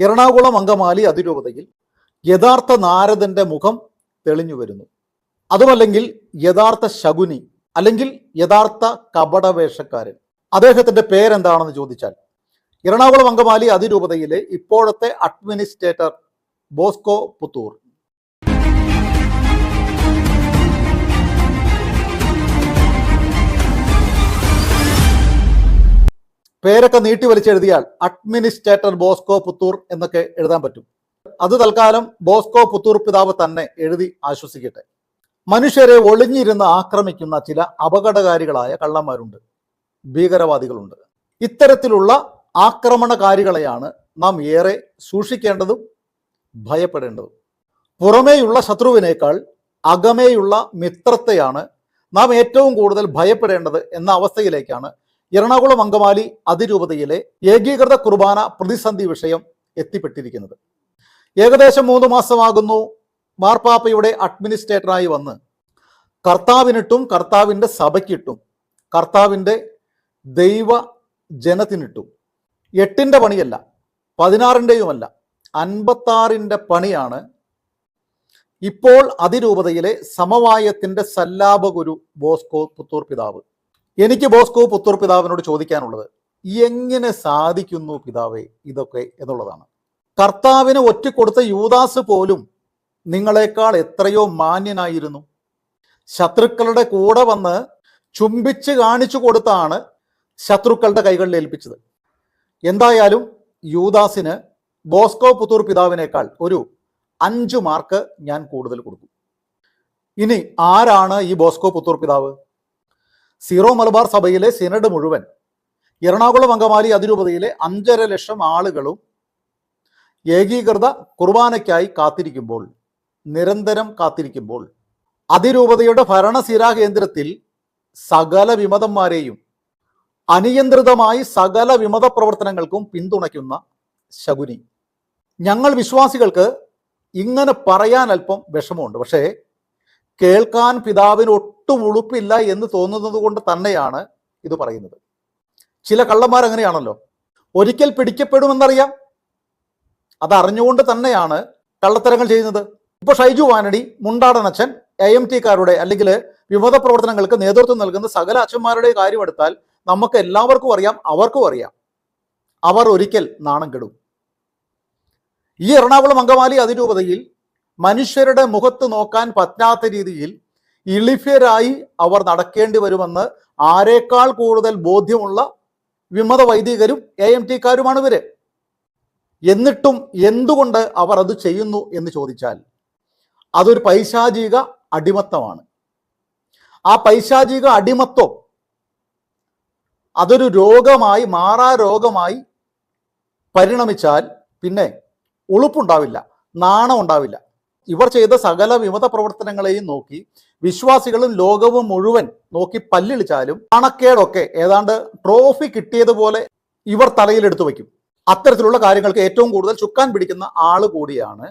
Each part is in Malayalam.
എറണാകുളം അങ്കമാലി അതിരൂപതയിൽ യഥാർത്ഥ നാരദന്റെ മുഖം തെളിഞ്ഞു വരുന്നു. അതുമല്ലെങ്കിൽ യഥാർത്ഥ ശകുനി അല്ലെങ്കിൽ യഥാർത്ഥ കപടവേഷക്കാരൻ. അദ്ദേഹത്തിന്റെ പേരെന്താണെന്ന് ചോദിച്ചാൽ എറണാകുളം അങ്കമാലി അതിരൂപതയിലെ ഇപ്പോഴത്തെ അഡ്മിനിസ്ട്രേറ്റർ ബോസ്കോ പുത്തൂർ. പേരൊക്കെ നീട്ടി വലിച്ചെഴുതിയാൽ അഡ്മിനിസ്ട്രേറ്റർ ബോസ്കോ പുത്തൂർ എന്നൊക്കെ എഴുതാൻ പറ്റും. അത് തൽക്കാലം ബോസ്കോ പുത്തൂർ പിതാവ് തന്നെ എഴുതി ആശ്വസിക്കട്ടെ. മനുഷ്യരെ ഒളിഞ്ഞിരുന്ന് ആക്രമിക്കുന്ന ചില അപകടകാരികളായ കള്ളന്മാരുണ്ട്. ഭീകരവാദികളുണ്ട്. ഇത്തരത്തിലുള്ള ആക്രമണകാരികളെയാണ് നാം ഏറെ സൂക്ഷിക്കേണ്ടതും ഭയപ്പെടേണ്ടതും. പുറമേയുള്ള ശത്രുവിനേക്കാൾ അകമേയുള്ള മിത്രത്തെയാണ് നാം ഏറ്റവും കൂടുതൽ ഭയപ്പെടേണ്ടത് എന്ന അവസ്ഥയിലേക്കാണ് എറണാകുളം അങ്കമാലി അതിരൂപതയിലെ ഏകീകൃത കുർബാന പ്രതിസന്ധി വിഷയം എത്തിപ്പെട്ടിരിക്കുന്നത്. ഏകദേശം മൂന്ന് മാസമാകുന്നു മാർപ്പാപ്പയുടെ അഡ്മിനിസ്ട്രേറ്ററായി വന്ന്. കർത്താവിനിട്ടും കർത്താവിന്റെ സഭയ്ക്കിട്ടും കർത്താവിന്റെ ദൈവ ജനത്തിനിട്ടും. എട്ടിന്റെ പണിയല്ല പതിനാറിന്റെയുമല്ല അൻപത്താറിന്റെ പണിയാണ് ഇപ്പോൾ അതിരൂപതയിലെ സമവായത്തിന്റെ സല്ലാപഗുരു ബോസ്കോ പുത്തൂർ പിതാവ്. എനിക്ക് ബോസ്കോ പുത്തൂർ പിതാവിനോട് ചോദിക്കാനുള്ളത് എങ്ങനെ സാധിക്കുന്നു പിതാവേ ഇതൊക്കെ എന്നുള്ളതാണ്? കർത്താവിന് കൊടുത്ത യൂദാസ് പോലും നിങ്ങളെക്കാൾ എത്രയോ മാന്യനായിരുന്നു. ശത്രുക്കളുടെ കൂടെ വന്ന് ചുംബിച്ച് കാണിച്ചു കൊടുത്താണ് ശത്രുക്കളുടെ കൈകളിൽ ഏൽപ്പിച്ചത്. എന്തായാലും യൂദാസിന് ബോസ്കോ പുത്തൂർ പിതാവിനേക്കാൾ ഒരു അഞ്ചു മാർക്ക് ഞാൻ കൂടുതൽ കൊടുക്കും. ഇനി ആരാണ് ഈ ബോസ്കോ പുത്തൂർ പിതാവ് സീറോ മലബാർ സഭയിലെ സിനഡ് മുഴുവൻ എറണാകുളം അങ്കമാലി അതിരൂപതയിലെ അഞ്ചര ലക്ഷം ആളുകളും ഏകീകൃത കുർബാനയ്ക്കായി കാത്തിരിക്കുമ്പോൾ നിരന്തരം കാത്തിരിക്കുമ്പോൾ അതിരൂപതയുടെ ഭരണസിരാ കേന്ദ്രത്തിൽ സകല വിമതന്മാരെയും അനിയന്ത്രിതമായി സകല വിമത പ്രവർത്തനങ്ങൾക്കും പിന്തുണയ്ക്കുന്ന ശകുനി. ഞങ്ങൾ വിശ്വാസികൾക്ക് ഇങ്ങനെ പറയാൻ അല്പം വിഷമമുണ്ട്. പക്ഷേ കേൾക്കാൻ പിതാവിന് ഒട്ടും ഉളുപ്പില്ല എന്ന് തോന്നുന്നത് കൊണ്ട് തന്നെയാണ് ഇത് പറയുന്നത്. ചില കള്ളന്മാർ അങ്ങനെയാണല്ലോ. ഒരിക്കൽ പിടിക്കപ്പെടുമെന്നറിയാം. അതറിഞ്ഞുകൊണ്ട് തന്നെയാണ് കള്ളത്തരങ്ങൾ ചെയ്യുന്നത്. ഇപ്പൊ ഷൈജു വാനടി മുണ്ടാടനച്ഛൻ എ എം ടിക്കാരുടെ അല്ലെങ്കിൽ വിമത പ്രവർത്തനങ്ങൾക്ക് നേതൃത്വം നൽകുന്ന സകല അച്ഛന്മാരുടെ കാര്യമെടുത്താൽ നമുക്ക് എല്ലാവർക്കും അറിയാം അവർക്കും അറിയാം. അവർ ഒരിക്കൽ നാണം കെടും. ഈ എറണാകുളം അങ്കമാലി അതിരൂപതയിൽ മനുഷ്യരുടെ മുഖത്ത് നോക്കാൻ പറ്റാത്ത രീതിയിൽ ഇളിഫ്യരായി അവർ നടക്കേണ്ടി വരുമെന്ന് ആരേക്കാൾ കൂടുതൽ ബോധ്യമുള്ള വിമത വൈദികരും എ എം ടിക്കാരുമാണ് ഇവർ. എന്നിട്ടും എന്തുകൊണ്ട് അവർ അത് ചെയ്യുന്നു എന്ന് ചോദിച്ചാൽ അതൊരു പൈശാചിക അടിമത്തമാണ്. ആ പൈശാചിക അടിമത്വം അതൊരു രോഗമായി മാറാ രോഗമായി പരിണമിച്ചാൽ പിന്നെ ഉളുപ്പുണ്ടാവില്ല നാണം ഉണ്ടാവില്ല ഇവർ ചെയ്ത സകല വിമത പ്രവർത്തനങ്ങളെയും നോക്കി വിശ്വാസികളും ലോകവും മുഴുവൻ നോക്കി പല്ലിളിച്ചാലും പണക്കേടൊക്കെ ഏതാണ്ട് ട്രോഫി കിട്ടിയതുപോലെ ഇവർ തലയിലെടുത്തു വയ്ക്കും. അത്തരത്തിലുള്ള കാര്യങ്ങൾക്ക് ഏറ്റവും കൂടുതൽ ചുക്കാൻ പിടിക്കുന്ന ആൾ കൂടിയാണ്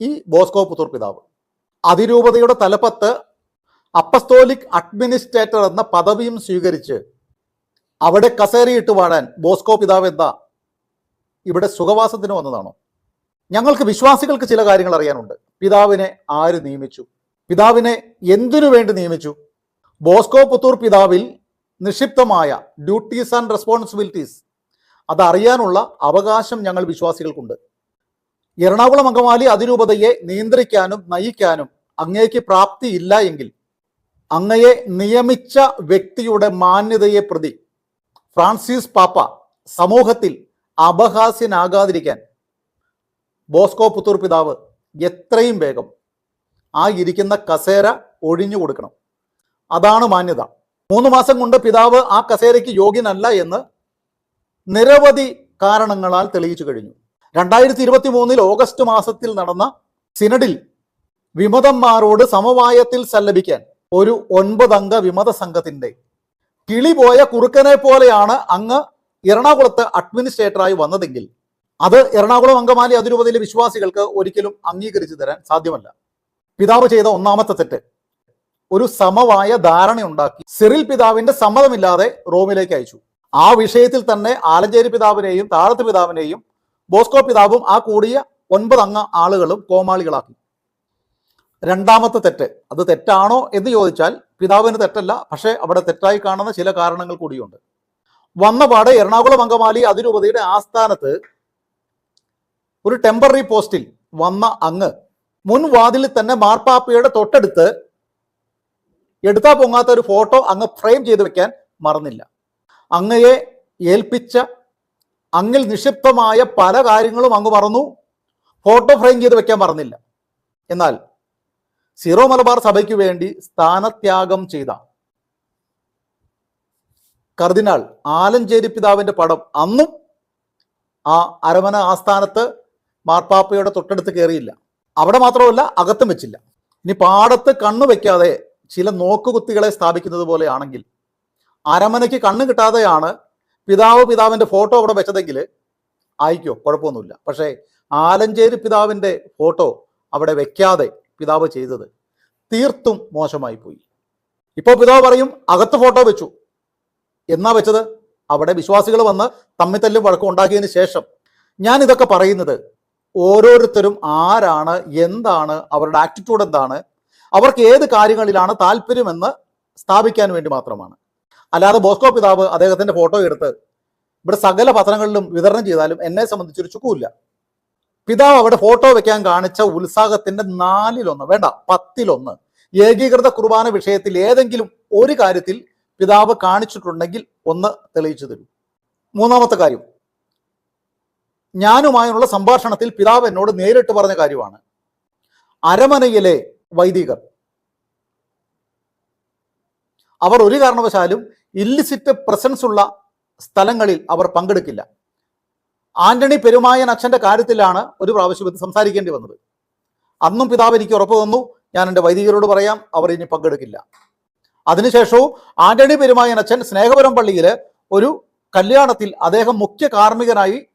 ഈ ബോസ്കോ പുത്തൂർ പിതാവ്. അതിരൂപതയുടെ തലപ്പത്ത് അപ്പസ്തോലിക് അഡ്മിനിസ്ട്രേറ്റർ എന്ന പദവിയും സ്വീകരിച്ച് അവിടെ കസേരയിട്ട് വാടാൻ ബോസ്കോ പിതാവ് എന്താ? ഇവിടെ സുഖവാസത്തിന് വന്നതാണോ? ഞങ്ങൾക്ക് വിശ്വാസികൾക്ക് ചില കാര്യങ്ങൾ അറിയാനുണ്ട്. പിതാവിനെ ആര് നിയമിച്ചു? പിതാവിനെ എന്തിനു വേണ്ടി നിയമിച്ചു? ബോസ്കോ പുത്തൂർ പിതാവിൽ നിക്ഷിപ്തമായ ഡ്യൂട്ടീസ് ആൻഡ് റെസ്പോൺസിബിലിറ്റീസ് അതറിയാനുള്ള അവകാശം ഞങ്ങൾ വിശ്വാസികൾക്കുണ്ട്. എറണാകുളം അങ്കമാലി അതിരൂപതയെ നിയന്ത്രിക്കാനും നയിക്കാനും അങ്ങേക്ക് പ്രാപ്തിയില്ല എങ്കിൽ അങ്ങയെ നിയമിച്ച വ്യക്തിയുടെ മാന്യതയെ പ്രതി ഫ്രാൻസിസ് പാപ്പ സമൂഹത്തിൽ അപഹാസ്യനാകാതിരിക്കാൻ ബോസ്കോ പുത്തൂർ പിതാവ് എത്രയും വേഗം ആ ഇരിക്കുന്ന കസേര ഒഴിഞ്ഞു കൊടുക്കണം. അതാണ് മാന്യത. മൂന്ന് മാസം കൊണ്ട് പിതാവ് ആ കസേരയ്ക്ക് യോഗ്യനല്ല എന്ന് നിരവധി കാരണങ്ങളാൽ തെളിയിച്ചു കഴിഞ്ഞു. രണ്ടായിരത്തി ഇരുപത്തി മൂന്നിൽ ഓഗസ്റ്റ് മാസത്തിൽ നടന്ന സിനഡിൽ വിമതന്മാരോട് സമവായത്തിൽ സല്ലപിക്കാൻ ഒരു ഒൻപതംഗ വിമത സംഘത്തിന്റെ കിളി പോയ കുറുക്കനെ പോലെയാണ് അങ്ങ് എറണാകുളത്ത് അഡ്മിനിസ്ട്രേറ്ററായി വന്നതെങ്കിൽ അത് എറണാകുളം അങ്കമാലി അതിരൂപതയിലെ വിശ്വാസികൾക്ക് ഒരിക്കലും അംഗീകരിച്ചു തരാൻ സാധ്യമല്ല. പിതാവ് ചെയ്ത ഒന്നാമത്തെ തെറ്റ്. ഒരു സമവായ ധാരണയുണ്ടാക്കി സിറിൽ പിതാവിന്റെ സമ്മതമില്ലാതെ റോമിലേക്ക് അയച്ചു. ആ വിഷയത്തിൽ തന്നെ ആലഞ്ചേരി പിതാവിനെയും താഴത്ത് പിതാവിനെയും ബോസ്കോ പിതാവും ആ കൂടിയ ഒൻപത് അംഗ ആളുകളും കോമാളികളാക്കി. രണ്ടാമത്തെ തെറ്റ്. അത് തെറ്റാണോ എന്ന് ചോദിച്ചാൽ പിതാവിന് തെറ്റല്ല പക്ഷേ അവിടെ തെറ്റായി കാണുന്ന ചില കാരണങ്ങൾ കൂടിയുണ്ട്. വന്നപാട് എറണാകുളം അങ്കമാലി അതിരൂപതയുടെ ആസ്ഥാനത്ത് ഒരു ടെമ്പററി പോസ്റ്റിൽ വന്ന അങ്ങ് മുൻ വാതിലിൽ തന്നെ മാർപ്പാപ്പയുടെ തൊട്ടടുത്ത് എടുത്താ പൊങ്ങാത്ത ഒരു ഫോട്ടോ അങ്ങ് ഫ്രെയിം ചെയ്ത് വെക്കാൻ മറന്നില്ല. അങ്ങയെ ഏൽപ്പിച്ച അങ്ങിൽ നിക്ഷിപ്തമായ പല കാര്യങ്ങളും അങ്ങ് മറന്നു. ഫോട്ടോ ഫ്രെയിം ചെയ്ത് വെക്കാൻ മറന്നില്ല. എന്നാൽ സീറോ മലബാർ സഭയ്ക്ക് വേണ്ടി സ്ഥാനത്യാഗം ചെയ്ത കർദിനാൾ ആലഞ്ചേരി പിതാവിന്റെ പടം അന്നും ആ അരമന ആസ്ഥാനത്ത് മാർപ്പാപ്പയുടെ തൊട്ടടുത്ത് കയറിയില്ല അവിടെ മാത്രമല്ല അകത്തും വെച്ചില്ല. ഇനി പാടത്ത് കണ്ണു വെക്കാതെ ചില നോക്കുകുത്തികളെ സ്ഥാപിക്കുന്നത് പോലെയാണെങ്കിൽ അരമനയ്ക്ക് കണ്ണ് കിട്ടാതെയാണ് പിതാവ് പിതാവിന്റെ ഫോട്ടോ അവിടെ വെച്ചതെങ്കിൽ ആയിക്കോ കുഴപ്പമൊന്നുമില്ല. പക്ഷേ ആലഞ്ചേരി പിതാവിന്റെ ഫോട്ടോ അവിടെ വെക്കാതെ പിതാവ് ചെയ്തത് തീർത്തും മോശമായി പോയി. ഇപ്പോൾ പിതാവ് പറയും അകത്ത് ഫോട്ടോ വെച്ചു. എന്നാ വെച്ചത്? അവിടെ വിശ്വാസികൾ വന്ന് തമ്മിത്തല്ലും വഴക്കം ഉണ്ടാക്കിയതിന് ശേഷം. ഞാൻ ഇതൊക്കെ പറയുന്നത് ഓരോരുത്തരും ആരാണ് എന്താണ് അവരുടെ ആറ്റിറ്റ്യൂഡ് എന്താണ് അവർക്ക് ഏത് കാര്യങ്ങളിലാണ് താല്പര്യമെന്ന് സ്ഥാപിക്കാൻ വേണ്ടി മാത്രമാണ്. അല്ലാതെ ബോസ്കോ പിതാവ് അദ്ദേഹത്തിന്റെ ഫോട്ടോ എടുത്ത് ഇവിടെ സകല പത്രങ്ങളിലും വിതരണം ചെയ്താലും എന്നെ സംബന്ധിച്ചൊരു ചുക്കുമില്ല. പിതാവ് അവിടെ ഫോട്ടോ വെക്കാൻ കാണിച്ച ഉത്സാഹത്തിന്റെ നാലിലൊന്ന് വേണ്ട പത്തിലൊന്ന്. ഏകീകൃത കുർബാന വിഷയത്തിൽ ഏതെങ്കിലും ഒരു കാര്യത്തിൽ പിതാവ് കാണിച്ചിട്ടുണ്ടെങ്കിൽ ഒന്ന് തെളിയിച്ചു തരും. മൂന്നാമത്തെ കാര്യം ഞാനുമായുള്ള സംഭാഷണത്തിൽ പിതാവ് എന്നോട് നേരിട്ട് പറഞ്ഞ കാര്യമാണ്. അരമനയിലെ വൈദികർ. അവർ ഒരു കാരണവശാലും ഇല്ലിസിറ്റ് പ്രസൻസ് ഉള്ള സ്ഥലങ്ങളിൽ അവർ പങ്കെടുക്കില്ല. ആന്റണി പെരുമായൻ അച്ഛന്റെ കാര്യത്തിലാണ് ഒരു പ്രാവശ്യം ഇത് സംസാരിക്കേണ്ടി വന്നത്. അന്നും പിതാവ് എനിക്ക് ഉറപ്പ് തന്നു. ഞാൻ എന്റെ വൈദികരോട് പറയാം. അവർ ഇനി പങ്കെടുക്കില്ല. അതിനുശേഷവും ആന്റണി പെരുമായൻ അച്ഛൻ സ്നേഹപുരം പള്ളിയിൽ ഒരു കല്യാണത്തിൽ അദ്ദേഹം മുഖ്യ കാർമ്മികനായി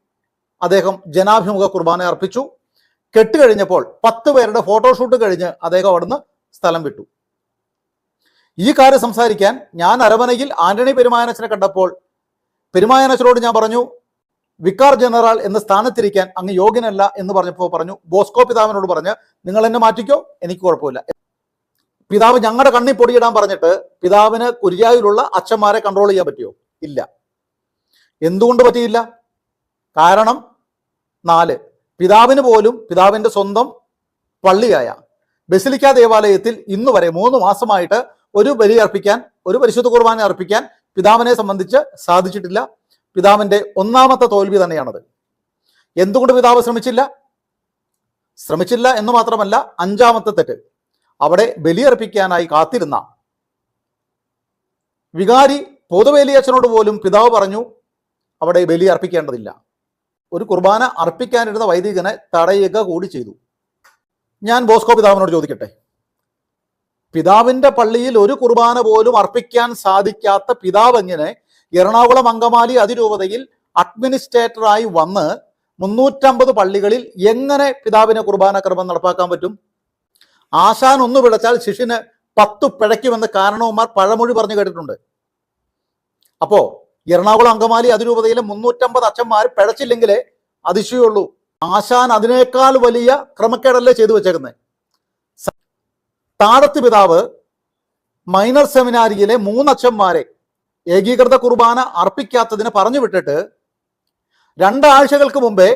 അദ്ദേഹം ജനാഭിമുഖ കുർബാന അർപ്പിച്ചു. കെട്ടുകഴിഞ്ഞപ്പോൾ പത്ത് പേരുടെ ഫോട്ടോഷൂട്ട് കഴിഞ്ഞ് അദ്ദേഹം അവിടുന്ന് സ്ഥലം വിട്ടു. ഈ കാര്യം സംസാരിക്കാൻ ഞാൻ അരമനയിൽ ആന്റണി പെരുമായനച്ചനെ കണ്ടപ്പോൾ പെരുമായനച്ചനോട് ഞാൻ പറഞ്ഞു വിക്കാർ ജനറൽ എന്ന സ്ഥാനത്തിരിക്കാൻ അങ്ങ് യോഗ്യനല്ല എന്ന് പറഞ്ഞപ്പോൾ പറഞ്ഞു ബോസ്കോ പിതാവിനോട് പറഞ്ഞ് നിങ്ങൾ എന്നെ മാറ്റിക്കോ എനിക്ക് കുഴപ്പമില്ല. പിതാവ് ഞങ്ങളുടെ കണ്ണി പൊടിയിടാൻ പറഞ്ഞിട്ട് പിതാവിന് കുര്യായിലുള്ള അച്ഛന്മാരെ കൺട്രോൾ ചെയ്യാൻ പറ്റിയോ? ഇല്ല. എന്തുകൊണ്ട് പറ്റിയില്ല? കാരണം നാല്. പിതാവിന് പോലും പിതാവിന്റെ സ്വന്തം പള്ളിയായ ബസിലിക്ക ദേവാലയത്തിൽ ഇന്ന് വരെ മൂന്ന് മാസമായിട്ട് ഒരു ബലി അർപ്പിക്കാൻ ഒരു പരിശുദ്ധ കുർബാന അർപ്പിക്കാൻ പിതാവിനെ സംബന്ധിച്ച് സാധിച്ചിട്ടില്ല. പിതാവിന്റെ ഒന്നാമത്തെ തോൽവി തന്നെയാണത്. എന്തുകൊണ്ട് പിതാവ് ശ്രമിച്ചില്ല? ശ്രമിച്ചില്ല എന്ന് മാത്രമല്ല അഞ്ചാമത്തെ തെറ്റ്. അവിടെ ബലിയർപ്പിക്കാനായി കാത്തിരുന്ന വികാരി പൊതുവേലിയച്ഛനോട് പോലും പിതാവ് പറഞ്ഞു അവിടെ ബലി അർപ്പിക്കേണ്ടതില്ല. ഒരു കുർബാന അർപ്പിക്കാനിരുന്ന വൈദികനെ തടയുക കൂടി ചെയ്തു. ഞാൻ ബോസ്കോ പിതാവിനോട് ചോദിക്കട്ടെ? പിതാവിന്റെ പള്ളിയിൽ ഒരു കുർബാന പോലും അർപ്പിക്കാൻ സാധിക്കാത്ത പിതാവ് എങ്ങനെ എറണാകുളം അങ്കമാലി അതിരൂപതയിൽ അഡ്മിനിസ്ട്രേറ്ററായി വന്ന് മുന്നൂറ്റമ്പത് പള്ളികളിൽ എങ്ങനെ പിതാവിനെ കുർബാന ക്രമം നടപ്പാക്കാൻ പറ്റും? ആശാൻ ഒന്ന് വിളച്ചാൽ ശിഷ്യന് പത്തു പിഴയ്ക്കുമെന്ന് കാരണവന്മാർ പഴമൊഴി പറഞ്ഞു കേട്ടിട്ടുണ്ട്. അപ്പോ എറണാകുളം അങ്കമാലി അതിരൂപതയിലെ മുന്നൂറ്റമ്പത് അച്ഛന്മാർ പിഴച്ചില്ലെങ്കിലേ അതിശയുള്ളൂ ആശാൻ അതിനേക്കാൾ വലിയ ക്രമക്കേടല്ലേ ചെയ്തു വെച്ചേക്കുന്നത് താഴത്ത് പിതാവ് മൈനർ സെമിനാരിയിലെ മൂന്നച്ഛന്മാരെ ഏകീകൃത കുർബാന അർപ്പിക്കാത്തതിന് പറഞ്ഞു വിട്ടിട്ട് രണ്ടാഴ്ചകൾക്ക് മുമ്പേ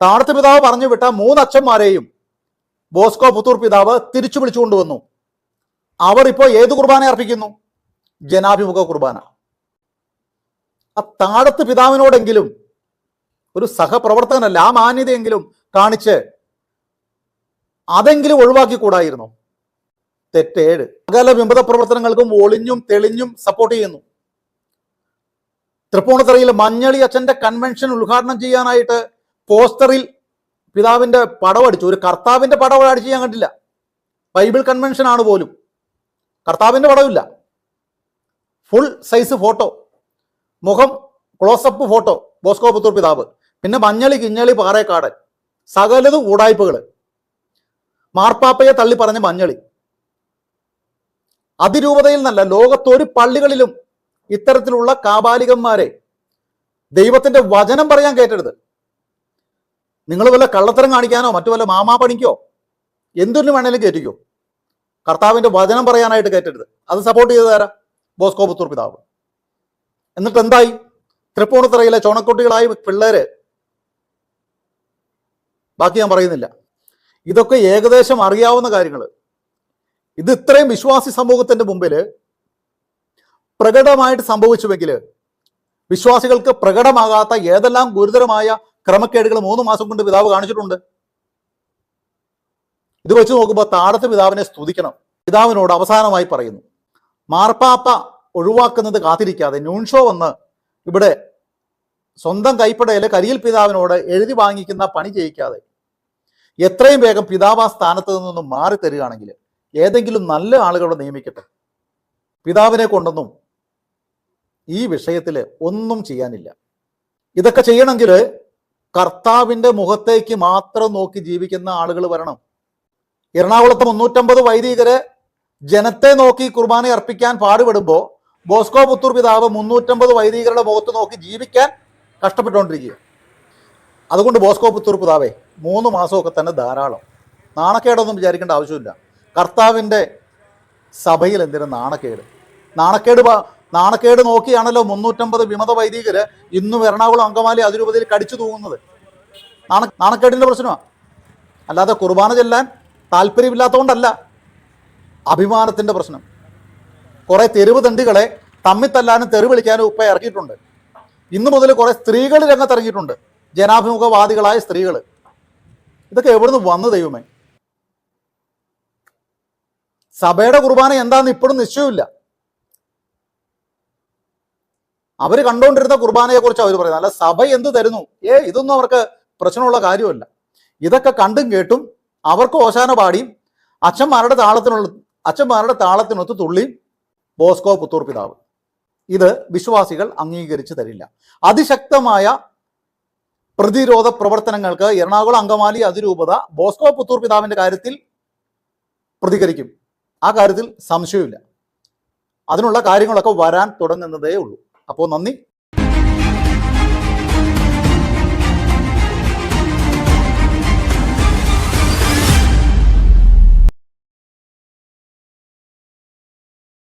താഴത്ത് പിതാവ് പറഞ്ഞു വിട്ട മൂന്നച്ഛന്മാരെയും ബോസ്കോ പുത്തൂർ പിതാവ് തിരിച്ചു വിളിച്ചുകൊണ്ടുവന്നു അവർ ഇപ്പോൾ ഏത് കുർബാന അർപ്പിക്കുന്നു? ജനാഭിമുഖ കുർബാന. ആ താഴത്ത് പിതാവിനോടെങ്കിലും ഒരു സഹപ്രവർത്തകനല്ല ആ മാന്യതയെങ്കിലും കാണിച്ച് അതെങ്കിലും ഒഴിവാക്കി കൂടായിരുന്നു തെറ്റേഴ്. സകല വിമത പ്രവർത്തനങ്ങൾക്കും ഒളിഞ്ഞും തെളിഞ്ഞും സപ്പോർട്ട് ചെയ്യുന്നു. തൃപ്പൂണിത്തറയിൽ മഞ്ഞളി അച്ഛന്റെ കൺവെൻഷൻ ഉദ്ഘാടനം ചെയ്യാനായിട്ട് പോസ്റ്ററിൽ പിതാവിന്റെ പടം അടിച്ചു. ഒരു കർത്താവിന്റെ പടം അടിച്ച് ഞാൻ കണ്ടില്ല. ബൈബിൾ കൺവെൻഷൻ ആണ് പോലും. കർത്താവിന്റെ പടവില്ല ഫുൾ സൈസ് ഫോട്ടോ മുഖം ക്ലോസപ്പ് ഫോട്ടോ ബോസ്കോ പുത്തൂർ പിതാവ്. പിന്നെ മഞ്ഞളി കിഞ്ഞളി പാറേക്കാടൻ. സകലതും ഊടായ്പകൾ മാർപ്പാപ്പയെ തള്ളി പറഞ്ഞ മഞ്ഞളി. അതിരൂപതയിൽ നല്ല ലോകത്തൊരു പള്ളികളിലും ഇത്തരത്തിലുള്ള കാബാലികന്മാരെ ദൈവത്തിന്റെ വചനം പറയാൻ കേട്ടരുത് നിങ്ങൾ വല്ല കള്ളത്തരം കാണിക്കാനോ മറ്റു വല്ല മാമാ പണിക്കോ എന്തിനു വേണേലും കയറ്റിക്കോ കർത്താവിന്റെ വചനം പറയാനായിട്ട് കയറ്റരുത് അത് സപ്പോർട്ട് ചെയ്ത് തരാം ബോസ്കോ പുത്തൂർ പിതാവ്. എന്നിട്ട് എന്തായി? തൃപ്പൂണിത്തറയിലെ ചോണക്കുട്ടികളായ പിള്ളേര്. ബാക്കി ഞാൻ പറയുന്നില്ല. ഇതൊക്കെ ഏകദേശം അറിയാവുന്ന കാര്യങ്ങൾ. ഇത് ഇത്രയും വിശ്വാസി സമൂഹത്തിന്റെ മുമ്പിൽ പ്രകടമായിട്ട് സംഭവിച്ചുവെങ്കിൽ വിശ്വാസികൾക്ക് പ്രകടമാകാത്ത ഏതെല്ലാം ഗുരുതരമായ ക്രമക്കേടുകൾ മൂന്ന് മാസം കൊണ്ട് പിതാവ് കാണിച്ചിട്ടുണ്ട്? ഇത് വെച്ച് നോക്കുമ്പോൾ താടത്ത് പിതാവിനെ സ്തുതിക്കണം. പിതാവിനോട് അവസാനമായി പറയുന്നു മാർപ്പാപ്പ ഒഴിവാക്കുന്നത് കാത്തിരിക്കാതെ ന്യൂൺഷോ വന്ന് ഇവിടെ സ്വന്തം കൈപ്പടയിൽ കരിയിൽ പിതാവിനോട് എഴുതി വാങ്ങിക്കുന്ന പണി ചെയ്യിക്കാതെ എത്രയും വേഗം പിതാവ് ആ സ്ഥാനത്ത് നിന്നും മാറി തരികയാണെങ്കിൽ ഏതെങ്കിലും നല്ല ആളുകളെ നിയമിക്കട്ടെ. പിതാവിനെ കൊണ്ടൊന്നും ഈ വിഷയത്തിൽ ഒന്നും ചെയ്യാനില്ല. ഇതൊക്കെ ചെയ്യണമെങ്കിൽ കർത്താവിന്റെ മുഖത്തേക്ക് മാത്രം നോക്കി ജീവിക്കുന്ന ആളുകൾ വരണം. എറണാകുളത്ത് മുന്നൂറ്റമ്പത് വൈദികരെ ജനത്തെ നോക്കി കുർബാന അർപ്പിക്കാൻ പാടുപെടുമ്പോൾ ബോസ്കോ പുത്തൂർ പിതാവ് മുന്നൂറ്റമ്പത് വൈദികരുടെ മുഖത്ത് നോക്കി ജീവിക്കാൻ കഷ്ടപ്പെട്ടുകൊണ്ടിരിക്കുക അതുകൊണ്ട് ബോസ്കോ പുത്തൂർ പിതാവേ മൂന്ന് മാസമൊക്കെ തന്നെ ധാരാളം. നാണക്കേടൊന്നും വിചാരിക്കേണ്ട ആവശ്യമില്ല. കർത്താവിന്റെ സഭയിൽ എന്തിനും നാണക്കേട്? നാണക്കേട് നാണക്കേട് നോക്കിയാണല്ലോ മുന്നൂറ്റമ്പത് വിമത വൈദികർ ഇന്നും എറണാകുളം അങ്കമാലി അതിരൂപതയിൽ കടിച്ചു തൂങ്ങുന്നത്. നാണ നാണക്കേടിന്റെ പ്രശ്നമാണ് അല്ലാതെ കുർബാന ചെല്ലാൻ താല്പര്യമില്ലാത്തതുകൊണ്ടല്ല. അഭിമാനത്തിന്റെ പ്രശ്നം. കുറേ തെരുവ് തണ്ടികളെ തമ്മിൽ തല്ലാനും തെറി വിളിക്കാനും ഉപ്പ ഇറക്കിയിട്ടുണ്ട്. ഇന്നു മുതൽ കുറേ സ്ത്രീകൾ രംഗത്തിറങ്ങിയിട്ടുണ്ട്. ജനാഭിമുഖവാദികളായ സ്ത്രീകൾ ഇതൊക്കെ എവിടുന്ന് വന്നു ദൈവമേ? സഭയുടെ കുർബാന എന്താന്ന് ഇപ്പോഴും നിശ്ചയമില്ല അവർ കണ്ടുകൊണ്ടിരുന്ന കുർബാനയെ കുറിച്ച് അവർ പറയുന്നത്. അല്ല സഭ എന്ത് തരുന്നു? ഏ ഇതൊന്നും അവർക്ക് പ്രശ്നമുള്ള കാര്യമല്ല. ഇതൊക്കെ കണ്ടും കേട്ടും അവർക്ക് ഓശാന പാടിയും അച്ഛന്മാരുടെ താളത്തിനുള്ള അച്ഛന്മാരുടെ താളത്തിനൊത്ത് തുള്ളിയും ബോസ്കോ പുത്തൂർ പിതാവ്. ഇത് വിശ്വാസികൾ അംഗീകരിച്ചു തരില്ല. അതിശക്തമായ പ്രതിരോധ പ്രവർത്തനങ്ങൾക്ക് എറണാകുളം അങ്കമാലി അതിരൂപത ബോസ്കോ പുത്തൂർ പിതാവിന്റെ കാര്യത്തിൽ പ്രതികരിക്കും. ആ കാര്യത്തിൽ സംശയമില്ല അതിനുള്ള കാര്യങ്ങളൊക്കെ വരാൻ തുടങ്ങുന്നതേ ഉള്ളൂ അപ്പോൾ നന്ദി.